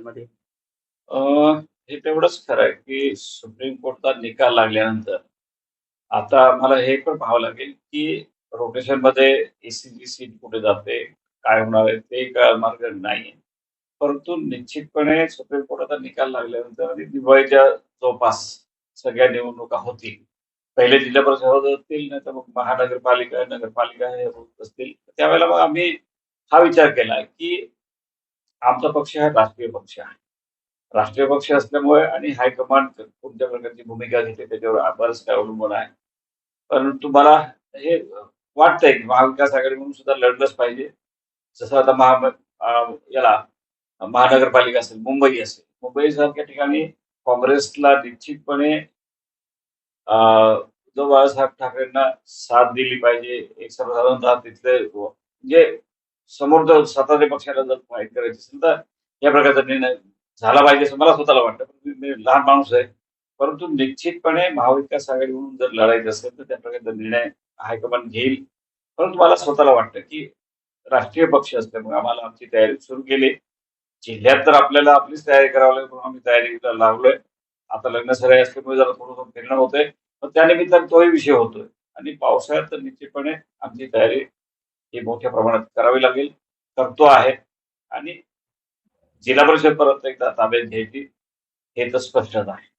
परिषदमध्ये हे तेवढंच खरं आहे की सुप्रीम कोर्टचा निकाल लागल्यानंतर आता मला हे पण पाहावं लागेल की रोटेशनमध्ये एसीची सीट कुठे जाते काय होणार आहे ते काय मार्ग नाही परंतु निश्चितपणे सुप्रीम कोर्टाचा निकाल लागल्यानंतर आणि दिवाळीच्या जवळपास सगळ्या निवडणुका होतील. पहिले जिल्हा परिषद होत असतील नाही तर मग महानगरपालिका नगरपालिका हे होत असतील. त्यावेळेला मग आम्ही हा विचार केला की आमचा पक्ष हा राष्ट्रीय पक्ष आहे. राष्ट्रीय पक्ष असल्यामुळे आणि हायकमांड कोणत्या प्रकारची भूमिका घेते त्याच्यावर बरंच काय अवलंबून आहे. परंतु मला हे वाटतंय की महाविकास आघाडी म्हणून सुद्धा लढलंच पाहिजे. जसं आता महा याला महानगरपालिका असेल मुंबई असेल. मुंबई सारख्या ठिकाणी काँग्रेसला निश्चितपणे अं, जो बाळासाहेब ठाकरेंना साथ दिली पाहिजे एक सर्वसाधारणतः तिथले म्हणजे समोर जर सत्ताधारी पक्षाला जर फाईट करायची असेल तर या प्रकारचा निर्णय झाला पाहिजे असं मला स्वतःला वाटतं. मी मी लहान माणूस आहे. परंतु निश्चितपणे महाविकास आघाडी म्हणून जर लढायचं असेल तर त्या प्रकारचा निर्णय हायकमांड घेईल. परंतु मला स्वतःला वाटतं की राष्ट्रीय पक्ष असल्यामुळे आम्हाला आमची तयारी सुरू केली. जिल्ह्यात तर आपल्याला आपलीच तयारी करावी लागेल म्हणून आम्ही तयारीला लागलोय आता लग्न सराई असल्यामुळे जरा थोडंसं फिरणं होतंय. पण त्यानिमित्तानं तोही विषय होतोय. आणि पावसाळ्यात तर निश्चितपणे आमची तयारी हे मोठ्या प्रमाणात करावी लागेल. करतो आहे. आणि जिल्हा परिषद परत एकदा ताब्यात घ्यायची हे तर स्पष्टच आहे.